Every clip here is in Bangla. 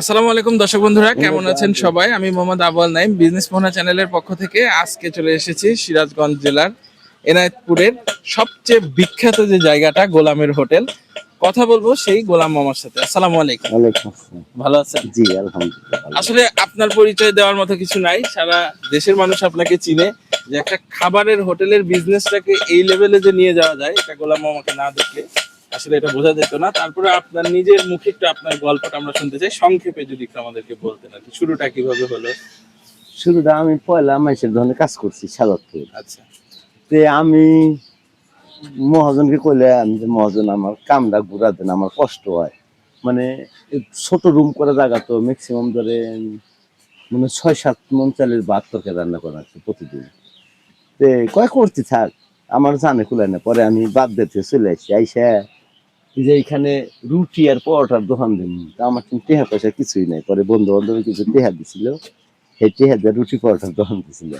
আসসালামু আলাইকুম দর্শক বন্ধুরা কেমন আছেন সবাই? আমি মোহাম্মদ আবুল নাইম বিজনেস মোহনা চ্যানেলের পক্ষ থেকে আজকে চলে এসেছি সিরাজগঞ্জ জেলার এনায়েতপুরের সবচেয়ে বিখ্যাত যে জায়গাটা গোলামের হোটেল। কথা বলব সেই গোলাম মামার সাথে। আসসালামু আলাইকুম। ভালো আছেন? জি আলহামদুলিল্লাহ আসলে আপনার পরিচয় দেওয়ার মতো কিছু নাই। সারা দেশের মানুষ আপনাকে চিনে যে একটা খাবারের হোটেলের বিজনেসটাকে এই লেভেলে যে নিয়ে যাওয়া যায় এটা গোলাম মামাকে না দেখলে আসলে এটা বোঝা যেত না। তারপরে আপনার নিজের মুখে একটু আপনার গল্পটা আমরা শুনতে চাই। সংক্ষেপে যদি একটু আমাদেরকে বলতেন আর কি শুরুটা কীভাবে হলো? শুরুটা আমি পয়লা মাসের ধরনের কাজ করছি সাদতপুর আচ্ছা। তে আমি মহাজনকে কইলে আমি যে মহাজন আমার কামটা ঘুরা দেন আমার কষ্ট হয়। মানে ছোট রুম করে জায়গা তো ম্যাক্সিমাম ধরে মানে ছয় সাত মন চালের ভাত তরকারি রান্না করা আছে প্রতিদিন। তে কয় করতে থাক আমার জানে খুলে না। পরে আমি বাদ দিতে চলে আসছি আইসা যে এখানে রুটি আর পরোটার দোকান দিন। আমার কিন্তু টেহা পয়সা কিছুই নাই। পরে বন্ধু বান্ধব কিছু টেহা দিছিল। সেই টেহা দিয়ে রুটি পরোটার দোকান দিছিল।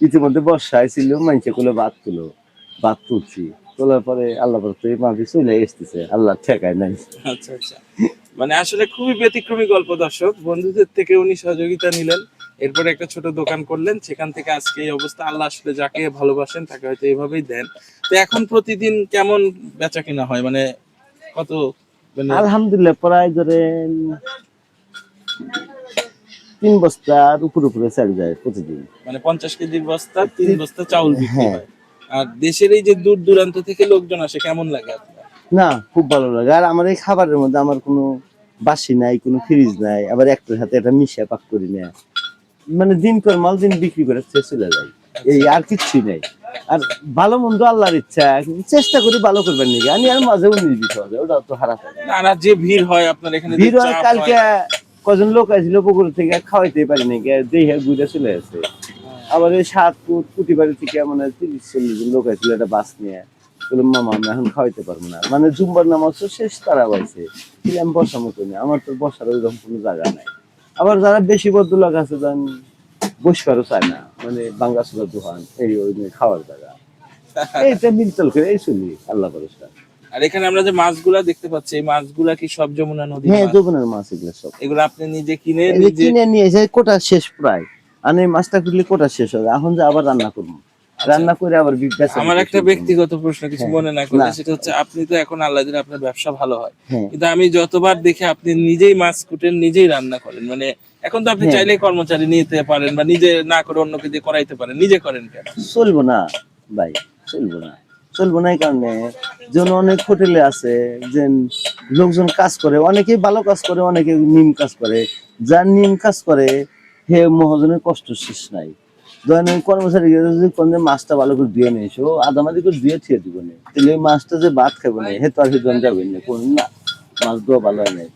ইতিমধ্যে বর্ষা ছিল মানুষে কোলে ভাত তুলো, ভাত তুলছি। তোলার পরে আল্লাহ পরে মাঝে চলে এসতেছে আল্লাহ ঠেকায় নাই। আচ্ছা আচ্ছা। মানে আসলে খুবই ব্যতিক্রমী গল্প দর্শক। বন্ধুদের থেকে উনি সহযোগিতা নিলেন। এরপরে একটা ছোট দোকান করলেন। সেখান থেকে আজকে এই অবস্থা। আল্লাহ আসলে যাকে ভালোবাসেন, তাকে হয়তো এইভাবেই দেন। তো এখন প্রতিদিন কেমন বেচা কিনা হয়? মানে কত? মানে আলহামদুলিল্লাহ প্রায় ধরেন তিন বস্তার উপর উপরে চাল যায় প্রতিদিন। মানে পঞ্চাশ কেজির বস্তা তিন বস্তা চাউল বিক্রি হ্যাঁ। আর দেশের এই যে দূর দূরান্ত থেকে লোকজন আসে কেমন লাগে না খুব ভালো লাগে। আর আমার এই খাবারের মধ্যে আমার কোনো বাসি নাই কোনো ফ্রিজ নাই আবার একটার সাথে একটা মিশা পাক করি না। মানে দিন পর মাল দিন বিক্রি করে চলে যায়। এই আর কিচ্ছুই নাই। আর ভালো মন্দ আল্লাহর ইচ্ছা চেষ্টা করি ভালো করবেন নাকি? আমি আর মাঝে উনিশ বিশ হবে ওটা তো হারাপ না। আর আর যে ভিড় হয় আপনার এখানে ভিড় হয় কালকে কজন লোক আসছিল পুকুর থেকে খাওয়াইতে পারি নাকি দেখে ঘুরে চলে আসে আবার এই সাত ফুট কুটি বাড়ি থেকে মানে তিরিশ চল্লিশ জন লোক আসছিল একটা বাস নিয়ে। বললাম মামা আমরা এখন খাওয়াইতে পারব না। মানে জুম্বার নামাজ তো শেষ তারা পাইছে আমি বসার মতো নেই আমার তো বসার ওইরকম কোনো জায়গা নাই। আবার যারা বেশি বদ্ধ লোক আছে যান বসবারও চায় না। মানে বাংলা বাঙ্গাসুলার দোকান এই ওই খাওয়ার জায়গা। এইটা মিলতল করে এই শুনি আল্লাহ পরিষ্কার আর এখানে আমরা যে মাছগুলা দেখতে পাচ্ছি এই মাছগুলা কি সব যমুনা নদী হ্যাঁ যমুনার মাছ এগুলো সব। এগুলো আপনি নিজে কিনে কিনে নিয়ে এসে কোটা শেষ প্রায়। আর এই মাছটা করলে কোটা শেষ হবে। এখন যে আবার রান্না করব। রান্না করে আবার বি- বেচা আচ্ছা। আমার একটা ব্যক্তিগত প্রশ্ন কিছু হ্যাঁ। মনে না করলে সেটা হচ্ছে আপনি তো এখন আল্লাহ দিলে আপনার ব্যবসা ভালো হয়। হ্যাঁ। কিন্তু আমি যতবার দেখি আপনি নিজেই মাছ কুটেন নিজেই রান্না করেন। মানে এখন তো আপনি হ্যাঁ। চাইলেই কর্মচারী নিতে পারেন বা নিজে না করে অন্যকে দিয়ে করাইতে পারেন। নিজে করেন কেন? চলবো না ভাই চলবো না। চলবো না এই কারণে। যেন অনেক হোটেলে আছে যে লোকজন কাজ করে অনেকে ভালো কাজ করে অনেকে নিম কাজ করে। যার নিম কাজ করে হে মহাজনের কষ্ট শেষ নাই। ধরেন কর্মচারী যদি কোন মাছটা ভালো করে দিয়ে নিয়ে এসো, আদামাদি করে দিয়ে থিয়ে দিব না। তাহলে ওই মাছটা যে ভাত খাব না হে তো আর হেজন যাবে না, কোন না। মাছ দেওয়া ভালো হয় নাই।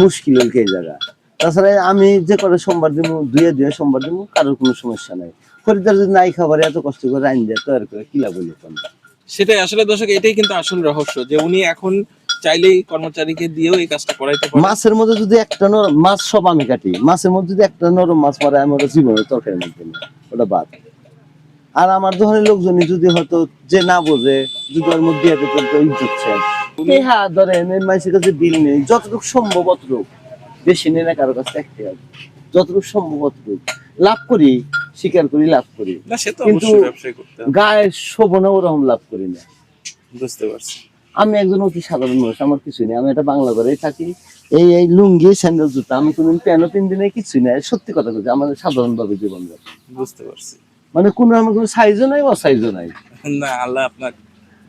মুশকিল হল এই জায়গা। তাছাড়া আমি যে করে সোমবার দিব দুয়ে দুয়ে সোমবার দিব কারোর কোনো সমস্যা নাই। খরিদ্দার যদি নাই খাবার, এত কষ্ট করে আইন দেয় তৈরি করে কি হইল তোমরা সেটাই, আসলে দর্শক, এটাই কিন্তু আসল রহস্য যে উনি এখন চাইলেই কর্মচারীকে দিয়েও এই কাজটা করাইতে পারেন মাছের মধ্যে যদি একটা নরম মাছ সব আমি কাটি। মাছের মধ্যে যদি একটা নরম মাছ পরে আমি ওটা জীবনে তরকারি না। ওটা বাদ। আর আমার ধরনের লোকজনই যদি হয়তো যে না বোঝে যদি ওর মধ্যে এত তো ইজ্জত চায় হ্যাঁ ধরেন এই মানুষের কাছে বিল নেই। যতটুকু সম্ভব অতটুকু। বেশি নেই না কারও কাছে একটা যতটুকু সম্ভব অতটুকু। লাভ করি স্বীকার করি লাভ করি। কিন্তু- গায়ে শোভনে ওরকম লাভ করি না। বুঝতে পারছি। আমি একজন অতি সাধারণ মানুষ আমার কিছু নেই। আমি একটা বাংলা ঘরেই থাকি। এই এই লুঙ্গি স্যান্ডেল জুতা আমি কোনদিন প্যানও তিন দিনে কিছুই নাই। সত্যি কথা বলছি আমাদের সাধারণ ভাবে জীবন যাপন। বুঝতে পারছি। মানে কোনো আমার কোনো সাইজও নাই অসাইজও নাই। না আল্লাহ আপনার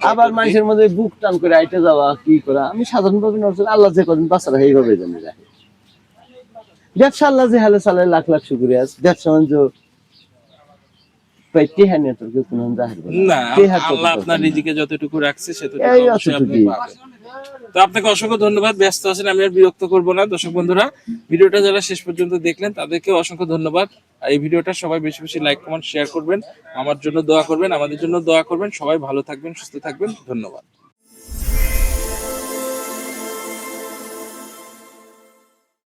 আবার মানুষের মধ্যে বুক টান করে আইটে যাওয়া কি করা আমি সাধারণ ভাবে নজর আল্লাহ যে কদিন বাচ্চারা এইভাবে জানি। রাখে ব্যবসা আল্লাহ যে হালে চালায় লাখ লাখ শুক্রিয়া। ব্যবসা বাণিজ্য প্রায় টেহা নিয়ে তোর কেউ কোনো জাহির করে না। আল্লাহ আপনার রিজিকে যতটুকু রাখছে তো আপনাকে অসংখ্য ধন্যবাদ ব্যস্ত আছেন আমি আর বিরক্ত করব না। দর্শক বন্ধুরা ভিডিওটা যারা শেষ পর্যন্ত দেখলেন তাদেরকে অসংখ্য ধন্যবাদ। এই ভিডিওটা সবাই বেশি বেশি লাইক কমেন্ট শেয়ার করবেন। আমার জন্য দোয়া করবেন আমাদের জন্য দোয়া করবেন। সবাই ভালো থাকবেন সুস্থ থাকবেন। ধন্যবাদ।